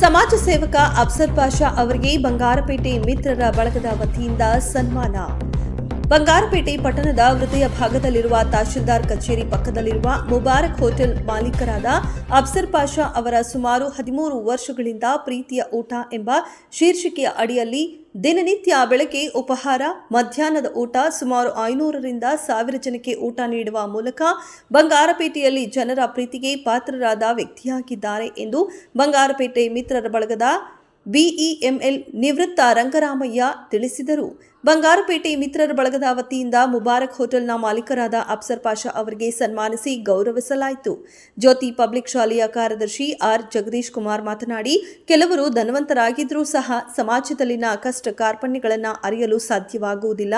ಸಮಾಜ ಸೇವಕ ಅಫ್ಸರ್ ಪಾಷಾ ಅವರಿಗೆ ಬಂಗಾರಪೇಟೆ ಮಿತ್ರರ ಬಳಗದ ವತಿಯಿಂದ ಸನ್ಮಾನ. ಬಂಗಾರಪೇಟೆ ಪಟ್ಟಣದ ಹೃದಯ ಭಾಗದಲ್ಲಿರುವ ತಹಶೀಲ್ದಾರ್ ಕಚೇರಿ ಪಕ್ಕದಲ್ಲಿರುವ ಮುಬಾರಕ್ ಹೋಟೆಲ್ ಮಾಲೀಕರಾದ ಅಫ್ಸರ್ ಪಾಷಾ ಅವರ ಸುಮಾರು ಹದಿಮೂರು ವರ್ಷಗಳಿಂದ ಪ್ರೀತಿಯ ಊಟ ಎಂಬ ಶೀರ್ಷಿಕೆಯ ಅಡಿಯಲ್ಲಿ ದಿನನಿತ್ಯ ಬೆಳಗ್ಗೆ ಉಪಹಾರ, ಮಧ್ಯಾಹ್ನದ ಊಟ, ಸುಮಾರು ಐನೂರರಿಂದ ಸಾವಿರ ಜನಕ್ಕೆ ಊಟ ನೀಡುವ ಮೂಲಕ ಬಂಗಾರಪೇಟೆಯಲ್ಲಿ ಜನರ ಪ್ರೀತಿಗೆ ಪಾತ್ರರಾದ ವ್ಯಕ್ತಿಯಾಗಿದ್ದಾರೆ ಎಂದು ಬಂಗಾರಪೇಟೆ ಮಿತ್ರರ ಬಳಗದ ಬಿಇಎಂಎಲ್ ನಿವೃತ್ತ ರಂಗರಾಮಯ್ಯ ತಿಳಿಸಿದರು. ಬಂಗಾರಪೇಟೆ ಮಿತ್ರರ ಬಳಗದ ವತಿಯಿಂದ ಮುಬಾರಕ್ ಹೋಟೆಲ್ನ ಮಾಲೀಕರಾದ ಅಫ್ಸರ್ ಪಾಷಾ ಅವರಿಗೆ ಸನ್ಮಾನಿಸಿ ಗೌರವಿಸಲಾಯಿತು. ಜ್ಯೋತಿ ಪಬ್ಲಿಕ್ ಶಾಲೆಯ ಕಾರ್ಯದರ್ಶಿ ಆರ್. ಜಗದೀಶ್ ಕುಮಾರ್ ಮಾತನಾಡಿ, ಕೆಲವರು ಧನವಂತರಾಗಿದ್ದರೂ ಸಹ ಸಮಾಜದಲ್ಲಿನ ಕಷ್ಟ ಕಾರ್ಪಣ್ಯಗಳನ್ನು ಅರಿಯಲು ಸಾಧ್ಯವಾಗುವುದಿಲ್ಲ.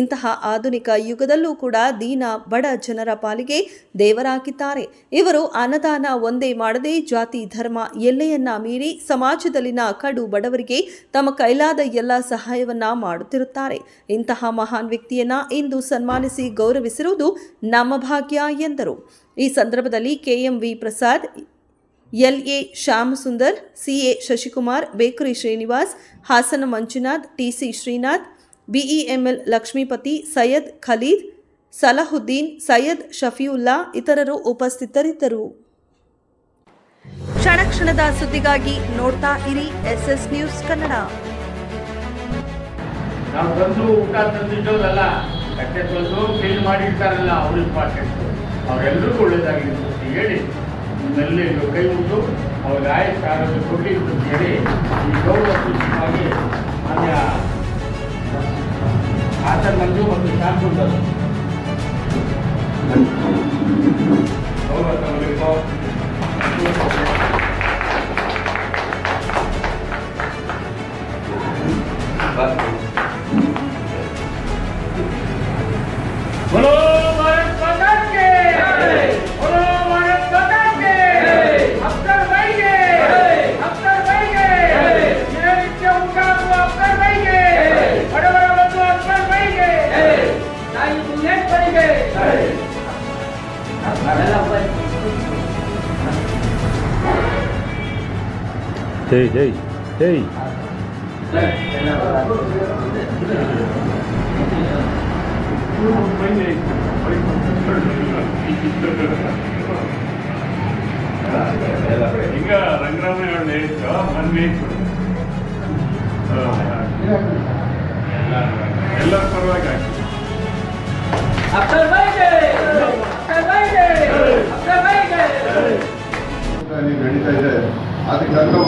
ಇಂತಹ ಆಧುನಿಕ ಯುಗದಲ್ಲೂ ಕೂಡ ದೀನ ಬಡ ಜನರ ಪಾಲಿಗೆ ದೇವರಾಗಿದ್ದಾರೆ. ಇವರು ಅನ್ನದಾನ ಒಂದೇ ಮಾಡದೆ ಜಾತಿ, ಧರ್ಮ, ಎಲ್ಲೆಯನ್ನ ಮೀರಿ ಸಮಾಜದಲ್ಲಿನ ಕಡು ಬಡವರಿಗೆ ತಮ್ಮ ಕೈಲಾದ ಎಲ್ಲ ಸಹಾಯವನ್ನ ಮಾಡುತ್ತಿರುತ್ತಾರೆ. ಇಂತಹ ಮಹಾನ್ ವ್ಯಕ್ತಿಯನ್ನ ಇಂದು ಸನ್ಮಾನಿಸಿ ಗೌರವಿಸಿರುವುದು ನಮ್ಮ ಭಾಗ್ಯ ಎಂದರು. ಈ ಸಂದರ್ಭದಲ್ಲಿ KMV Prasad LA Shyamsundar CA Shashikumar, bakery Srinivas, Hassan Manjunath TC Srinath BEML Lakshmipathi, Syed Khalid, Salahuddin, Syed Shafiulla ಇತರರು ಉಪಸ್ಥಿತರಿದ್ದರು. ಕ್ಷಣ ಕ್ಷಣದ ಸುದ್ದಿಗಾಗಿ ನೋಡ್ತಾ ಇರಿ ಎಸ್ಎಸ್ ನ್ಯೂಸ್ ಕನ್ನಡ. ನಾವು ತಂದು ಊಟ ತಂದಿದ್ದವಲ್ಲ ಕಟ್ಟೆ ತಂದು ಕ್ಲೀನ್ ಮಾಡಿರ್ತಾರಲ್ಲ ಅವ್ರ ಇಂಪಾರ್ಟೆಂಟ್ ಅವರೆಲ್ಲರಿಗೂ ಒಳ್ಳೇದಾಗಲಿ ಅಂತ ಹೇಳಿ ನಿಮ್ಮಲ್ಲಿ ಕೈ ಉಂಟು. ಅವ್ರ ಗಾಯ ಆರೋಗ್ಯ ಕೊಡಲಿ ಅಂತ ಹೇಳಿ ಈ ಗೌರವ ಸೂಚಕವಾಗಿ ಮಾನ್ಯ ಆತನಲ್ಲಿ ಮಂಜು ಮತ್ತು ಗೌರವ ತಗೋಬೇಕು बोलो ಜೈ ಜೈ ಜೈ ಈಗ ರಂಗರಾಮಯ್ಯ ಹೇಳಿದ್ರು ಎಲ್ಲರ ಪರವಾಗಿ ನಡೀತಾ ಇದೆ ಅದಕ್ಕೆಲ್ಲ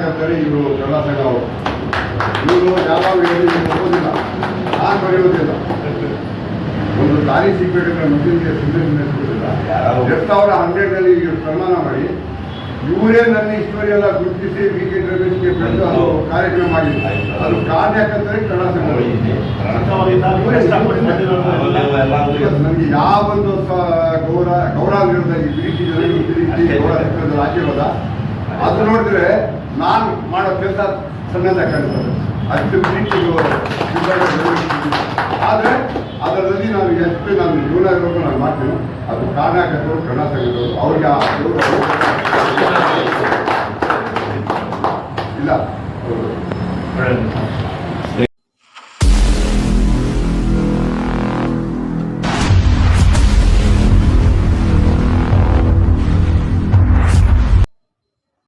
ಕಾರಣಕ್ಕಂತೇಳಿ ಇವರು ಕನ್ನಡ ಸಂಘ ಅವರು. ಇವರು ಯಾವಾಗ ಹೇಳಿ ಹೋಗೋದಿಲ್ಲ ನಾನು ಬರೆಯೋದಿಲ್ಲ ಒಂದು ದಾರಿ ಸಿಗ್ಬೇಕಂದ್ರೆ ಮೊದಲಿಗೆ ಸುಮ್ಮನೆ ಎರಡು ಸಾವಿರ ಹಂಡ್ರೆಡ್ನಲ್ಲಿ ಇವ್ರು ಸನ್ಮಾನ ಮಾಡಿ ಇವರೇ ನನ್ನ ಹಿಸ್ಟೋರಿ ಎಲ್ಲ ಗುರುತಿಸಿ ಬಿ ಕೆ ರಮೇಶ್ಗೆ ಬಂದು ಅದು ಕಾರ್ಯಕ್ರಮ ಮಾಡಿಲ್ಲ ಅದು ಕಾರಣ ಯಾಕಂದ್ರೆ ಕನ್ನಡ ನನಗೆ ಯಾವೊಂದು ಗೌರವ ಗೌರವ ಇರೋದ ಈ ಪ್ರೀತಿ ಜನರು ಪ್ರೀತಿ ಗೌರವ ಆಶೀರ್ವಾದ ಅದು ನೋಡಿದ್ರೆ ನಾನು ಮಾಡೋ ಕೆಲಸ ಸಣ್ಣದ ಕಾಣ್ತದೆ. ಅಷ್ಟು ಪ್ರೀತಿ ಆದರೆ ಅದರಲ್ಲಿ ನಾನು ಎಷ್ಟು ನಾನು ಜೀವನ ಇರೋದು ನಾನು ಮಾಡ್ತೀನಿ. ಅದು ಕಾರಣಕರ್ತರು ಕನ್ನಡ ತೆಗೆದು ಅವ್ರಿಗೆ ಇಲ್ಲ.